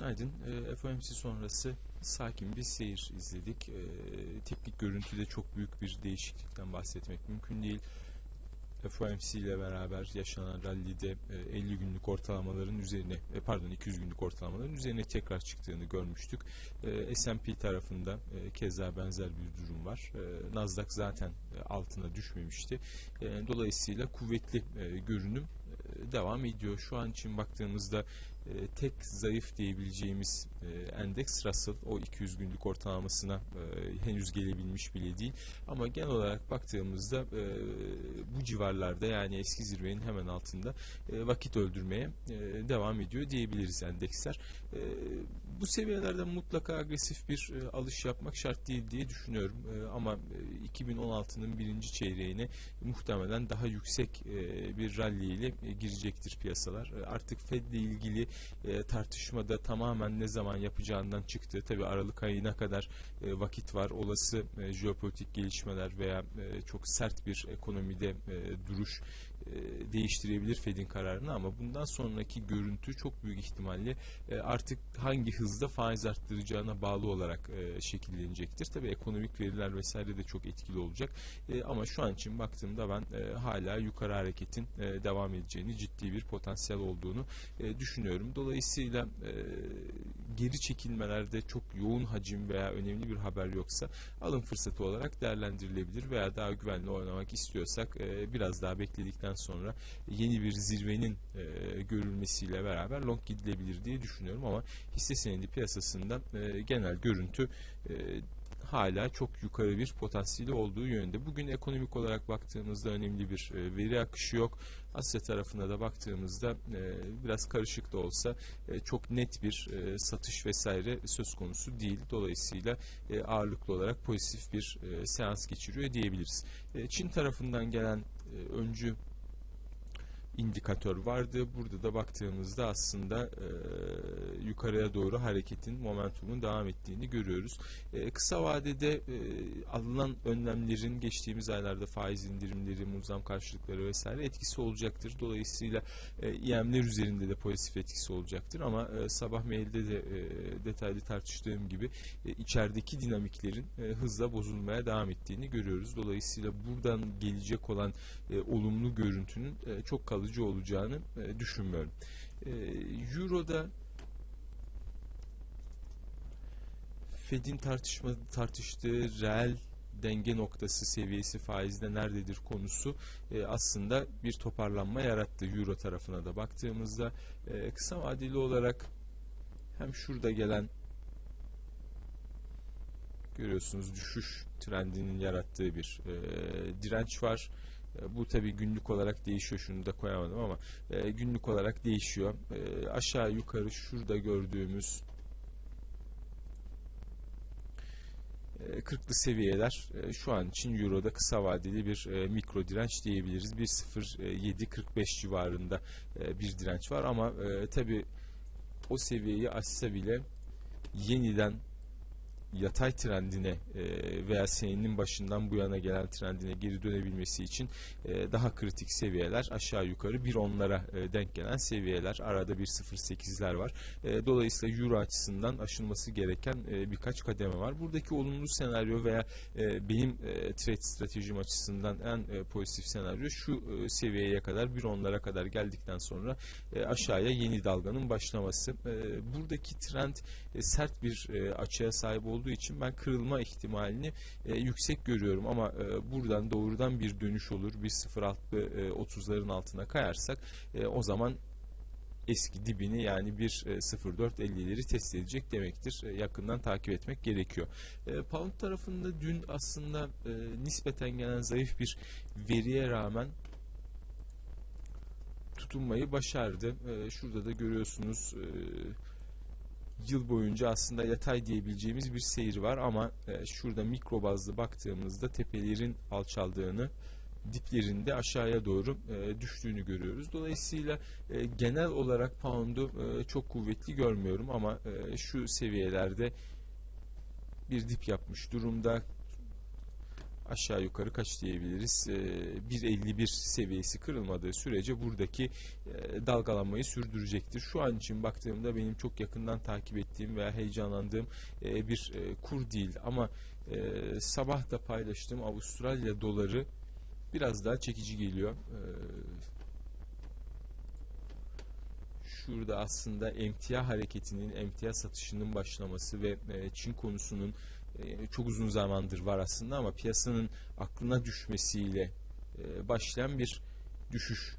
Günaydın. E, FOMC sonrası sakin bir seyir izledik. E, teknik görüntüde çok büyük bir değişiklikten bahsetmek mümkün değil. FOMC ile beraber yaşanan rallide e, 50 günlük ortalamaların üzerine, e, pardon 200 günlük ortalamaların üzerine tekrar çıktığını görmüştük. E, S&P tarafında e, keza benzer bir durum var. E, Nasdaq zaten e, altına düşmemişti. E, dolayısıyla kuvvetli e, görünüm e, devam ediyor. Şu an için baktığımızda e, tek zayıf diyebileceğimiz e, endeks Russell o 200 günlük ortalamasına e, henüz gelebilmiş bile değil. Ama genel olarak baktığımızda bu civarlarda yani eski zirvenin hemen altında vakit öldürmeye devam ediyor diyebiliriz endeksler. Bu seviyelerde mutlaka agresif bir e, alış yapmak şart değil diye düşünüyorum. E, ama e, 2016'nın birinci çeyreğine muhtemelen daha yüksek e, bir rally ile e, girecektir piyasalar. E, artık Fed ile ilgili e, tartışmada tamamen ne zaman yapacağından çıktı. Tabi Aralık ayına kadar e, vakit var. Olası e, jeopolitik gelişmeler veya e, çok sert bir ekonomide e, duruş e, değiştirebilir Fed'in kararını ama bundan sonraki görüntü çok büyük ihtimalle e, artık hangi hızda faiz arttıracağına bağlı olarak e, şekillenecektir. Tabi ekonomik veriler vesaire de çok etkili olacak E, ama şu an için baktığımda ben e, hala yukarı hareketin e, devam edeceğini ciddi bir potansiyel olduğunu e, düşünüyorum. Dolayısıyla e, geri çekilmelerde çok yoğun hacim veya önemli bir haber yoksa alım fırsatı olarak değerlendirilebilir veya daha güvenli oynamak istiyorsak e, biraz daha bekledikten sonra yeni bir zirvenin e, görülmesiyle beraber long gidilebilir diye düşünüyorum ama hisse senedi piyasasında e, genel görüntü hala çok yukarı bir potansiyeli olduğu yönde. Bugün ekonomik olarak baktığımızda önemli bir e, veri akışı yok. Asya tarafına da baktığımızda e, biraz karışık da olsa e, çok net bir satış vesaire söz konusu değil. Dolayısıyla ağırlıklı olarak pozitif bir seans geçiriyor diyebiliriz. Çin tarafından gelen öncü indikatör vardı. Burada da baktığımızda aslında e, yukarıya doğru hareketin, momentumun devam ettiğini görüyoruz. E, kısa vadede e, alınan önlemlerin geçtiğimiz aylarda faiz indirimleri, muzam karşılıkları vesaire etkisi olacaktır. Dolayısıyla e, IM'ler üzerinde de pozitif etkisi olacaktır ama e, sabah mailde de e, detaylı tartıştığım gibi e, içerideki dinamiklerin e, hızla bozulmaya devam ettiğini görüyoruz. Dolayısıyla buradan gelecek olan e, olumlu görüntünün e, çok kalıcı olacağını e, düşünmüyorum. E, Euro'da Fed'in tartışma tartıştığı reel denge noktası seviyesi faizde nerededir konusu e, aslında bir toparlanma yarattı Euro tarafına da baktığımızda e, kısa vadeli olarak hem şurada gelen görüyorsunuz düşüş trendinin yarattığı bir e, direnç var. E, Bu tabi günlük olarak değişiyor. Şunu da koyamadım ama e, günlük olarak değişiyor. E, aşağı yukarı şurada gördüğümüz e, 40'lı seviyeler e, şu an için Euro'da kısa vadeli bir e, mikro direnç diyebiliriz. 1.07.45 civarında e, bir direnç var ama e, tabi o seviyeyi aşsa bile yeniden yatay trendine e, veya senenin başından bu yana gelen trendine geri dönebilmesi için e, daha kritik seviyeler aşağı yukarı bir onlara e, denk gelen seviyeler arada bir 0.8'ler var. E, dolayısıyla Euro açısından aşılması gereken e, birkaç kademe var. Buradaki olumlu senaryo veya e, benim e, trade stratejim açısından en e, pozitif senaryo şu e, seviyeye kadar bir onlara kadar geldikten sonra e, aşağıya yeni dalganın başlaması. E, buradaki trend e, sert bir e, açıya sahip olduğu için ben kırılma ihtimalini e, yüksek görüyorum ama e, buradan doğrudan bir dönüş olur. Bir 0.6 e, 30'ların altına kayarsak e, o zaman eski dibini yani bir e, 0.450'leri test edecek demektir. E, yakından takip etmek gerekiyor. E, Pound tarafında dün aslında nispeten gelen zayıf bir veriye rağmen tutunmayı başardı. Şurada da görüyorsunuz yıl boyunca aslında yatay diyebileceğimiz bir seyir var ama e, şurada mikro bazlı baktığımızda tepelerin alçaldığını diplerinde aşağıya doğru e, düştüğünü görüyoruz. Dolayısıyla e, genel olarak pound'u e, çok kuvvetli görmüyorum ama e, şu seviyelerde bir dip yapmış durumda aşağı yukarı kaç diyebiliriz? E, 1.51 seviyesi kırılmadığı sürece buradaki e, dalgalanmayı sürdürecektir. Şu an için baktığımda benim çok yakından takip ettiğim veya heyecanlandığım e, bir e, kur değil ama sabah da paylaştığım Avustralya doları biraz daha çekici geliyor. Şurada aslında emtia hareketinin, emtia satışının başlaması ve Çin konusunun e, çok uzun zamandır var aslında ama piyasanın aklına düşmesiyle e, başlayan bir düşüş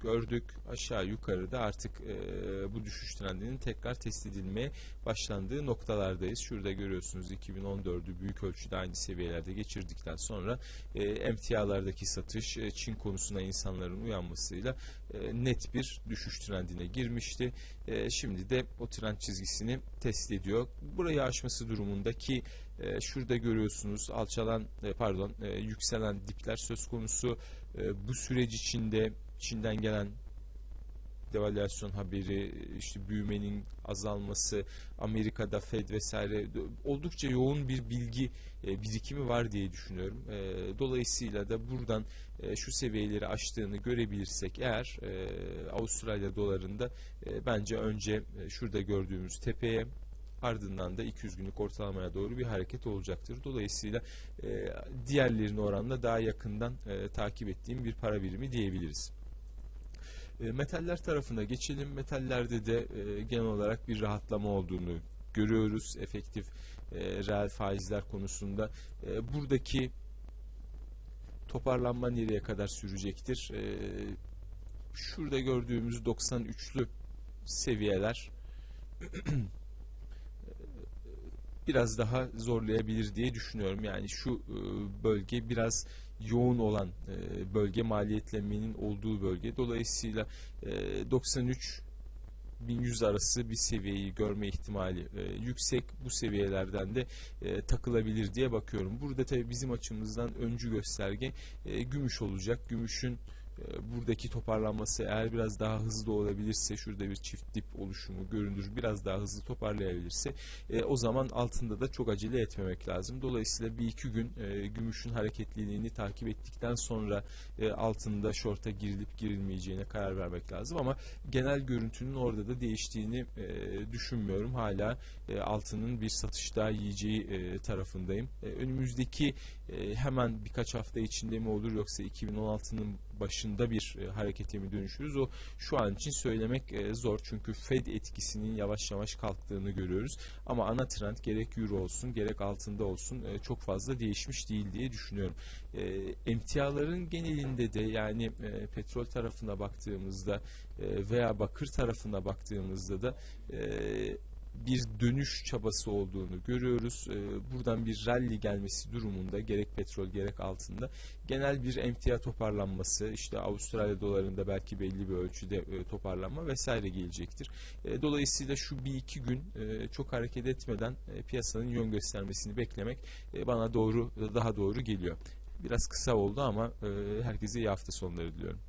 gördük. Aşağı yukarıda artık e, bu düşüş trendinin tekrar test edilmeye başlandığı noktalardayız. Şurada görüyorsunuz 2014'ü büyük ölçüde aynı seviyelerde geçirdikten sonra e, emtialardaki satış e, Çin konusuna insanların uyanmasıyla e, net bir düşüş trendine girmişti. E, şimdi de o trend çizgisini test ediyor. Burayı aşması durumundaki e, şurada görüyorsunuz alçalan e, pardon e, yükselen dipler söz konusu. E, bu süreç içinde Çin'den gelen devalüasyon haberi, işte büyümenin azalması, Amerika'da Fed vesaire oldukça yoğun bir bilgi e, birikimi var diye düşünüyorum. E, dolayısıyla da buradan e, şu seviyeleri aştığını görebilirsek eğer Avustralya dolarında bence önce şurada gördüğümüz tepeye ardından da 200 günlük ortalamaya doğru bir hareket olacaktır. Dolayısıyla diğerlerine oranla daha yakından takip ettiğim bir para birimi diyebiliriz. E, metaller tarafına geçelim. Metallerde de e, genel olarak bir rahatlama olduğunu görüyoruz. Efektif e, reel faizler konusunda. Buradaki toparlanma nereye kadar sürecektir? E, şurada gördüğümüz 93'lü seviyeler biraz daha zorlayabilir diye düşünüyorum. Yani şu e, bölge biraz yoğun olan e, bölge maliyetlenmenin olduğu bölge. Dolayısıyla 93 1100 arası bir seviyeyi görme ihtimali e, yüksek. Bu seviyelerden de e, takılabilir diye bakıyorum. Burada tabii bizim açımızdan öncü gösterge e, gümüş olacak. Gümüşün e, buradaki toparlanması eğer biraz daha hızlı olabilirse şurada bir çift dip oluşumu görünür biraz daha hızlı toparlayabilirse e, o zaman altında da çok acele etmemek lazım. Dolayısıyla bir iki gün e, gümüşün hareketliliğini takip ettikten sonra e, altında şorta girilip girilmeyeceğine karar vermek lazım ama genel görüntünün orada da değiştiğini e, düşünmüyorum. Hala e, altının bir satış daha yiyeceği e, tarafındayım. E, önümüzdeki e, hemen birkaç hafta içinde mi olur yoksa 2016'nın başında bir e, harekete mi dönüşürüz? O şu an için söylemek e, zor çünkü Fed etkisinin yavaş yavaş kalktığını görüyoruz. Ama ana trend gerek Euro olsun gerek altında olsun e, çok fazla değişmiş değil diye düşünüyorum. E, emtiaların genelinde de yani e, petrol tarafına baktığımızda veya bakır tarafına baktığımızda da bir dönüş çabası olduğunu görüyoruz. Ee, buradan bir rally gelmesi durumunda gerek petrol gerek altında genel bir emtia toparlanması işte Avustralya dolarında belki belli bir ölçüde e, toparlanma vesaire gelecektir. E, dolayısıyla şu bir iki gün e, çok hareket etmeden piyasanın yön göstermesini beklemek bana doğru daha doğru geliyor. Biraz kısa oldu ama herkese iyi hafta sonları diliyorum.